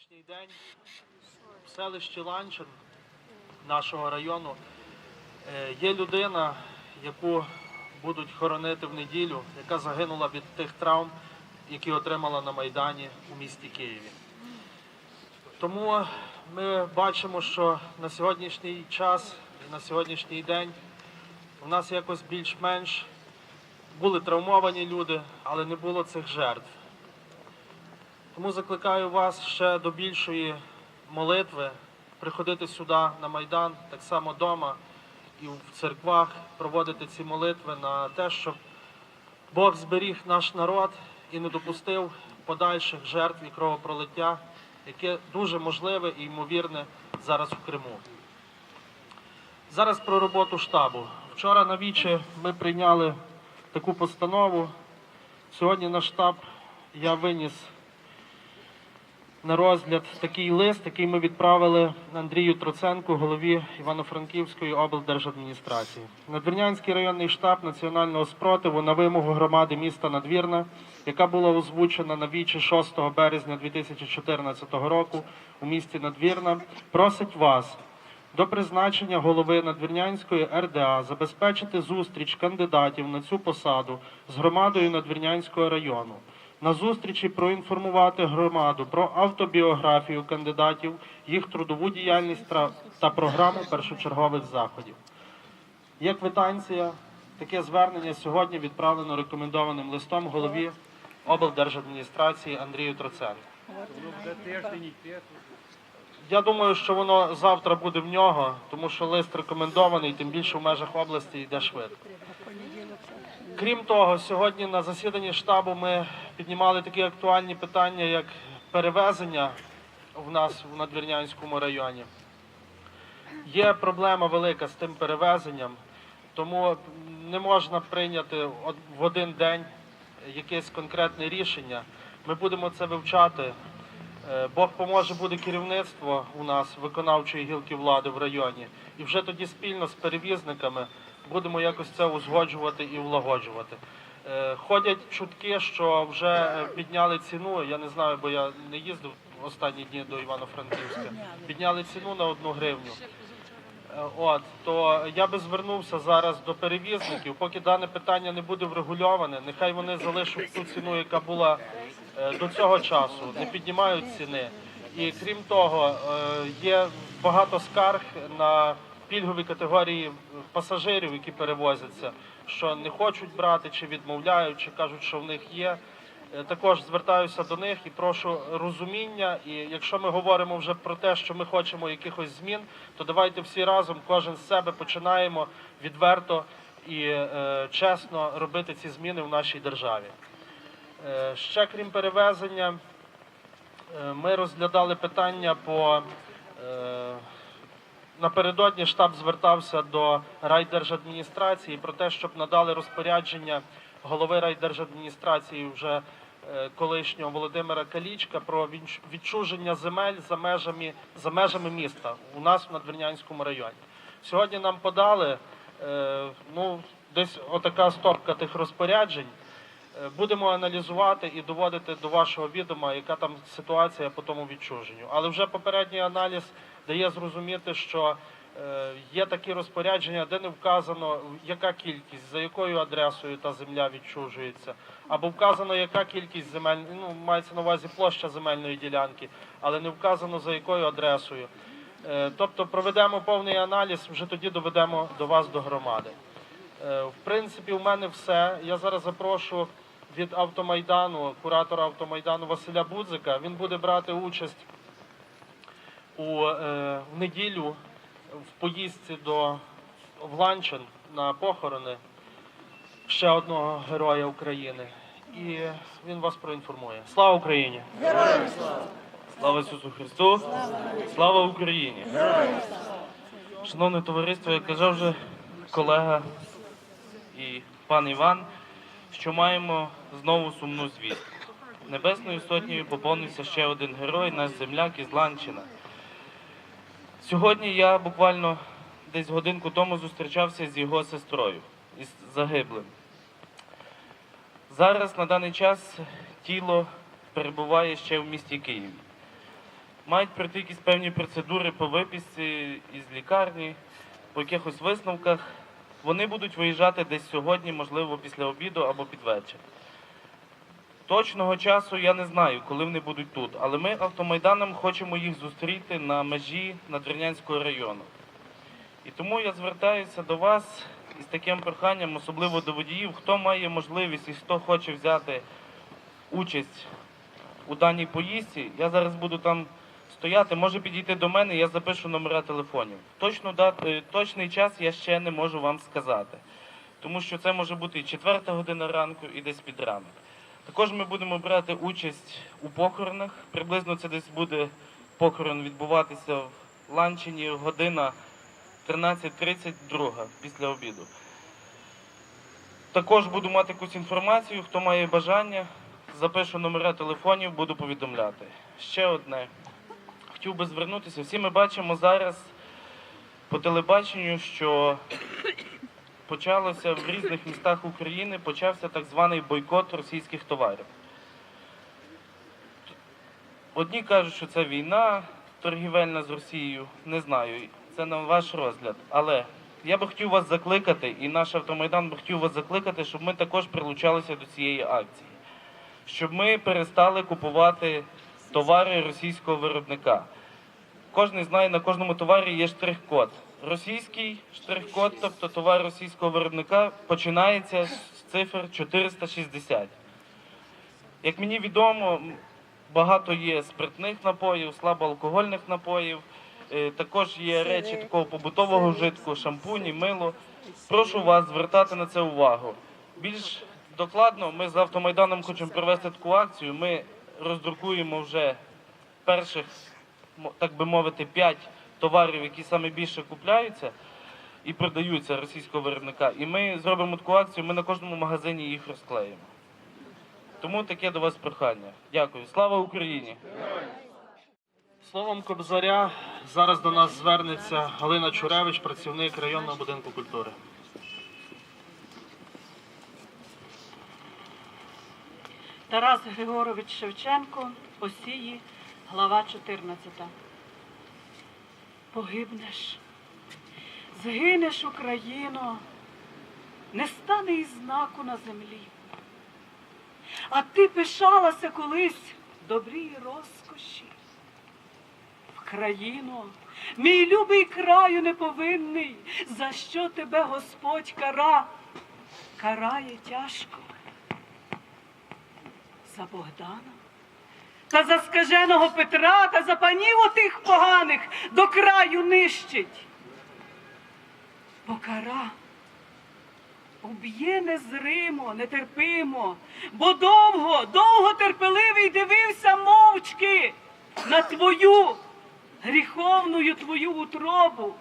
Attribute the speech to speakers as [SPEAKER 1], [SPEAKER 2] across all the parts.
[SPEAKER 1] сьогоднішній день в селищі Ланчин нашого району е, є людина, яку будуть хоронити в неділю, яка загинула від тих травм, які отримала на Майдані у місті Києві. Тому ми бачимо, що на сьогоднішній час і на сьогоднішній день у нас якось більш-менш були травмовані люди, але не було цих жертв. Тому закликаю вас ще до більшої молитви приходити сюди на Майдан, так само вдома і в церквах проводити ці молитви на те, щоб Бог зберіг наш народ і не допустив подальших жертв і кровопролиття, яке дуже можливе і ймовірне зараз в Криму. Зараз про роботу штабу. Вчора на вічі ми прийняли таку постанову. Сьогодні на штаб я виніс на розгляд такий лист, який ми відправили Андрію Троценку, голові Івано-Франківської облдержадміністрації. Надвірнянський районний штаб національного спротиву на вимогу громади міста Надвірна, яка була озвучена на вічі 6 березня 2014 року у місті Надвірна, просить вас до призначення голови Надвірнянської РДА забезпечити зустріч кандидатів на цю посаду з громадою Надвірнянського району. На зустрічі проінформувати громаду про автобіографію кандидатів, їх трудову діяльність та- програму першочергових заходів. Є квитанція. Таке звернення сьогодні відправлено рекомендованим листом голові облдержадміністрації Андрію Троценку. Я думаю, що воно завтра буде в нього, тому що лист рекомендований, тим більше в межах області йде швидко. Крім того, сьогодні на засіданні штабу ми піднімали такі актуальні питання, як перевезення в нас в Надвірнянському районі. Є проблема велика з тим перевезенням, тому не можна прийняти в один день якесь конкретне рішення. Ми будемо це вивчати. Е, Бог поможе, буде керівництво у нас виконавчої гілки влади в районі. І вже тоді спільно з перевізниками будемо якось це узгоджувати і влагоджувати. Е, Ходять чутки, що вже е, підняли ціну. Я не знаю, бо я не їздив останні дні до Івано-Франківська. Підняли ціну на одну гривню. Е, От то я би звернувся зараз до перевізників, поки дане питання не буде врегульоване, нехай вони залишать ту ціну, яка була до цього часу, не піднімають ціни. І крім того, є багато скарг на пільгові категорії пасажирів, які перевозяться, що не хочуть брати чи відмовляють, чи кажуть, що в них є. Е, Також звертаюся до них і прошу розуміння. І якщо ми говоримо вже про те, що ми хочемо якихось змін, то давайте всі разом, кожен з себе починаємо відверто і е, чесно робити ці зміни в нашій державі. Е, ще крім перевезення, е, ми розглядали питання по е, напередодні штаб звертався до райдержадміністрації про те, щоб надали розпорядження голови райдержадміністрації вже е, колишнього Володимира Калічка про відчуження земель за межами, за межами міста у нас в Надвірнянському районі. Сьогодні нам подали е, ну, десь отака стопка тих розпоряджень. Е, Будемо аналізувати і доводити до вашого відома, яка там ситуація по тому відчуженню. Але вже попередній аналіз дає зрозуміти, що е, є такі розпорядження, де не вказано, яка кількість, за якою адресою та земля відчужується, або вказано, яка кількість земель, ну мається на увазі площа земельної ділянки, але не вказано за якою адресою. Е, Тобто проведемо повний аналіз, вже тоді доведемо до вас до громади. Е, В принципі, у мене все. Я зараз запрошу від автомайдану, куратора автомайдану Василя Будзика. Він буде брати участь у е, в неділю в поїздці до в Ланчин на похорони ще одного героя України. І він вас проінформує. Слава Україні!
[SPEAKER 2] Слава Ісусу Христу! Слава Україні! Шановне товариство, як казав вже колега і пан Іван, що маємо знову сумну звістку. Небесною сотнею поповнився ще один герой, наш земляк із Ланчина. Сьогодні я буквально десь годинку тому зустрічався з його сестрою, із загиблим. Зараз на даний час тіло перебуває ще в місті Києві. мають пройти якісь певні процедури по виписці із лікарні, по якихось висновках. Вони будуть виїжджати десь сьогодні, можливо, після обіду або під вечір. Точного часу я не знаю, коли вони будуть тут, але ми автомайданом хочемо їх зустріти на межі Надвірнянського району. І тому я звертаюся до вас із таким проханням, особливо до водіїв, хто має можливість і хто хоче взяти участь у даній поїздці. Я зараз буду там стояти, може підійти до мене, я запишу номера телефонів. Точну дат, е, точний час я ще не можу вам сказати, тому що це може бути і четверта година ранку, і десь під ранок. Також ми будемо брати участь у похоронах. Приблизно це десь буде похорон відбуватися в Ланчині година 13.30 друга після обіду. Також буду мати якусь інформацію, хто має бажання, запишу номера телефонів, буду повідомляти. Ще одне. Хотів би звернутися. Всі ми бачимо зараз по телебаченню, що почалося в різних містах України, почався так званий бойкот російських товарів. Одні кажуть, що це війна торгівельна з Росією. Не знаю, це на ваш розгляд. Але я би хотів вас закликати, і наш автомайдан би хотів вас закликати, щоб ми також прилучалися до цієї акції, щоб ми перестали купувати товари російського виробника. Кожен знає, на кожному товарі є штрих-код. Російський штрих-код, тобто товар російського виробника, починається з цифр 460. Як мені відомо, багато є спиртних напоїв, слабоалкогольних напоїв. Е, Також є речі такого побутового вжитку, шампуні, мило. Прошу вас звертати на це увагу. Більш докладно, ми з автомайданом хочемо провести таку акцію. Ми роздрукуємо вже перших, так би мовити, п'ять товарів, які саме більше купляються і продаються російського виробника. І ми зробимо таку акцію, ми на кожному магазині їх розклеїмо. Тому таке до вас прохання. Дякую. Слава Україні!
[SPEAKER 1] Словом Кобзаря зараз до нас звернеться Галина Чуревич, працівник районного будинку культури.
[SPEAKER 3] Тарас Григорович Шевченко, Осії, глава 14. Погибнеш, згинеш Україно, не стане і знаку на землі. А ти пишалася колись добрій розкоші. В країну, мій любий краю неповинний, за що тебе Господь кара, карає тяжко за Богдана. Та за скаженого Петра та за панів отих поганих до краю нищить. Покара уб'є незримо, нетерпимо, бо довго, довго терпеливий дивився мовчки на твою гріховною твою утробу.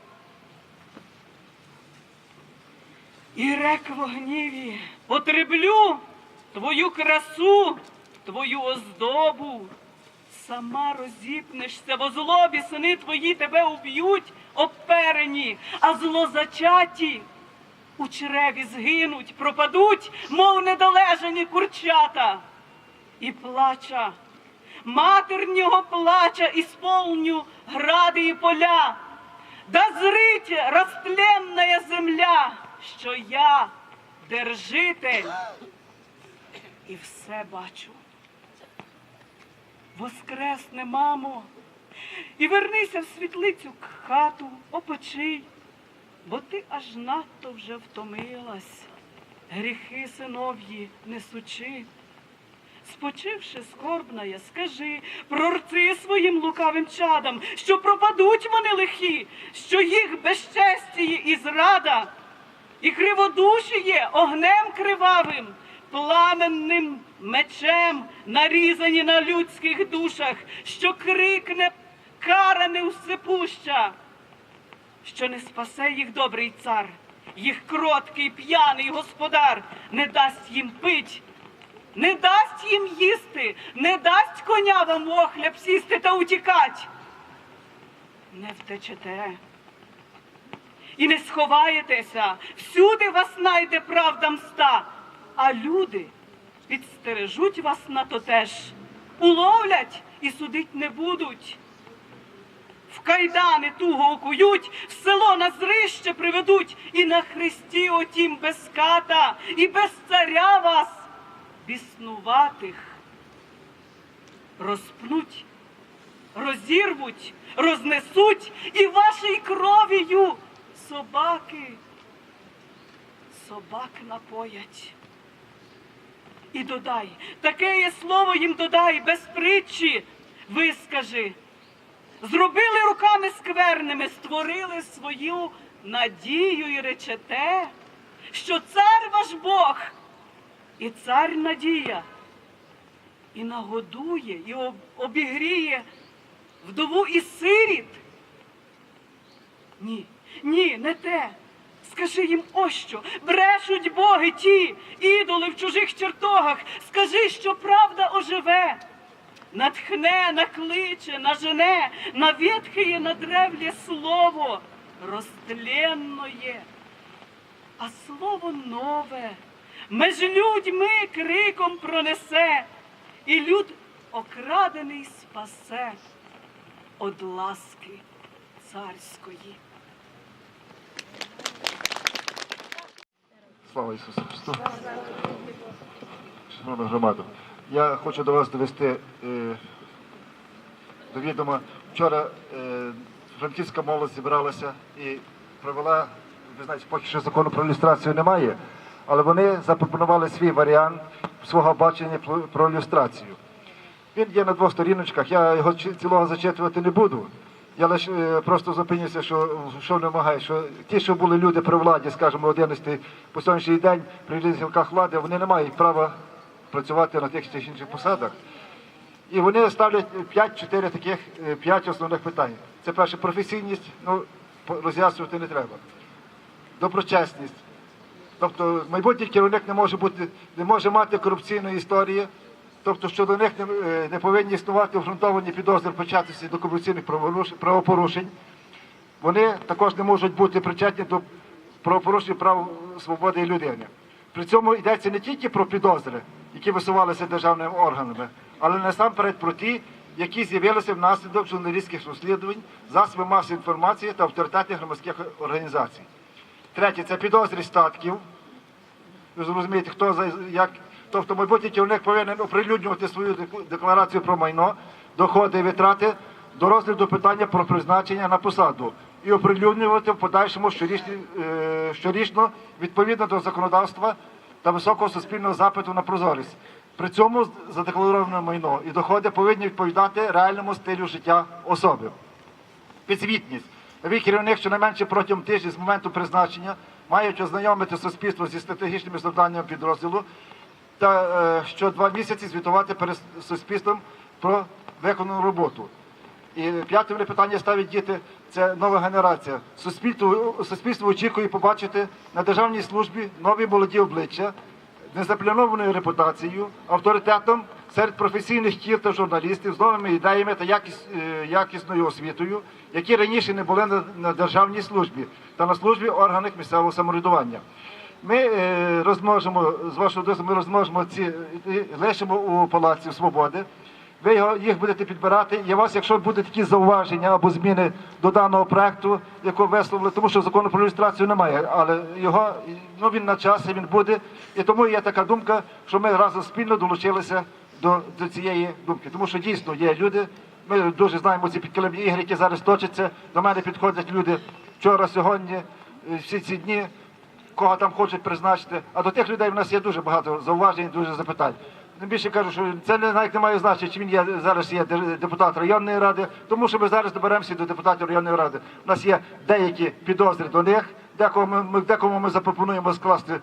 [SPEAKER 3] І рек в гніві потреблю твою красу, твою оздобу. Сама розіпнешся, во злобі сини твої тебе уб'ють обперені, а злозачаті у чреві згинуть, пропадуть, мов недолежані курчата. І плача, матернього плача ісполню гради і поля, да зрить растленная земля, що я держитель і все бачу. Воскресне, мамо, і вернися в світлицю к хату, опочий, бо ти аж надто вже втомилась, гріхи синов'ї несучи. Спочивши скорбная, скажи, прорци своїм лукавим чадам, що пропадуть вони лихі, що їх безчестіє і зрада, і криводушіє огнем кривавим, пламенним мечем нарізані на людських душах, що крикне кара невсипуща, що не спасе їх добрий цар, їх кроткий п'яний господар не дасть їм пить. Не дасть їм їсти, не дасть коня вам охляб сісти та утікать. Не втечете і не сховаєтеся, всюди вас найде правда мста, а люди підстережуть вас на то теж, уловлять і судить не будуть. в кайдани туго окують, в село на зрище приведуть, і на хресті отім без ката, і без царя вас, біснуватих, розпнуть, розірвуть, рознесуть, і вашій кров'ю собаки, собак напоять. І додай, таке є слово їм додай, без притчі, вискажи. Зробили руками скверними, створили свою надію і речете, що цар ваш Бог і цар надія, і нагодує, і обігріє вдову і сиріт. Ні, ні, не те. Скажи їм ось що, брешуть боги ті, ідоли в чужих чертогах. Скажи, що правда оживе. Натхне, накличе, нажене, навідхає на древлє слово, розтленноє. А слово нове меж людьми криком пронесе, і люд окрадений спасе од ласки царської.
[SPEAKER 4] Слава Ісусу Христу! Шановна громада, я хочу до вас довести е, до відома. Вчора е, франківська молодь зібралася і провела, ви знаєте, поки що закону про ілюстрацію немає, але вони запропонували свій варіант свого бачення про- ілюстрацію. Він є на двох сторіночках, я його цілого зачитувати не буду. Я лише е, просто зупинюся, що, що вимагає, що ті, що були люди при владі, скажімо, 11 по сьогоднішній день при різних гілках влади, вони не мають права працювати на тих чи інших посадах. І вони ставлять 5-4 таких, 5 основних питань. Це перше професійність, ну роз'яснювати не треба. Доброчесність. Тобто майбутній керівник не може бути, не може мати корупційної історії, тобто щодо них не, е, не повинні існувати обґрунтовані підозри початися до корупційних правопорушень. Вони також не можуть бути причетні до правопорушень прав свободи людини. При цьому йдеться не тільки про підозри, які висувалися державними органами, але насамперед про ті, які з'явилися внаслідок журналістських розслідувань, засобів масової інформації та авторитетних громадських організацій. Третє це підозри статків. Ви зрозумієте, хто за як. Тобто майбутній керівник повинен оприлюднювати свою декларацію про майно, доходи і витрати до розгляду питання про призначення на посаду і оприлюднювати в подальшому е, щорічно відповідно до законодавства та високого суспільного запиту на прозорість. При цьому задеклароване майно і доходи повинні відповідати реальному стилю життя особи. Підзвітність. Новий керівник щонайменше протягом тижня з моменту призначення мають ознайомити суспільство зі стратегічними завданнями підрозділу та е, що два місяці звітувати перед суспільством про виконану роботу. І п'яте питання ставить діти. Це нова генерація. Суспільство, суспільство очікує побачити на державній службі нові молоді обличчя, незапланованою репутацією, авторитетом серед професійних кір та журналістів з новими ідеями та якіс, е, якісною освітою, які раніше не були на, на державній службі та на службі органів місцевого самоврядування. Ми е, розмножимо, з вашого дозволу, ми розмножимо ці, лишимо у Палаці Свободи. Ви його, їх будете підбирати. І вас, якщо будуть такі зауваження або зміни до даного проекту, якого висловили, тому що закону про ілюстрацію немає, але його ну він на часі, він буде. І тому є така думка, що ми разом спільно долучилися до, до цієї думки. Тому що дійсно є люди. Ми дуже знаємо ці підкилимні ігри, які зараз точаться. До мене підходять люди вчора, сьогодні, е, всі ці дні кого там хочуть призначити. А до тих людей в нас є дуже багато зауважень, дуже запитань. Тим більше кажу, що це навіть не має значення, чи він є зараз є депутат районної ради, тому що ми зараз доберемося до депутатів районної ради. У нас є деякі підозри до них, декому ми декому ми запропонуємо скласти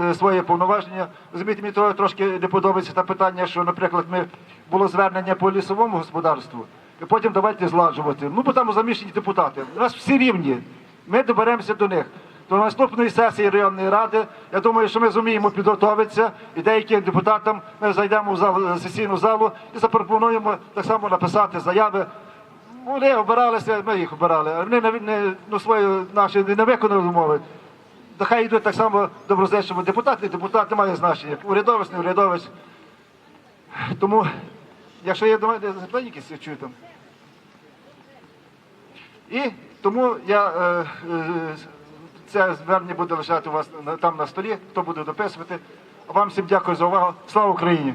[SPEAKER 4] е, своє повноваження. Розумієте, мені того трошки не подобається те питання, що, наприклад, ми було звернення по лісовому господарству, і потім давайте зладжувати. Ну, бо там заміщені депутати. У нас всі рівні. Ми доберемося до них. До наступної сесії районної ради, я думаю, що ми зуміємо підготуватися, і деяким депутатам ми зайдемо в зал, сесійну залу і запропонуємо так само написати заяви. Вони обиралися, ми їх обирали, а вони не, не, ну, свої наші не виконали умови. То хай йдуть так само доброзичливо. Депутат і депутат не має значення. Урядовець, не урядовець. Тому, якщо є до мене якісь, чую там. І тому я е, е, це звернення буде лежати у вас там на столі, хто буде дописувати. Вам всім дякую за увагу. Слава Україні!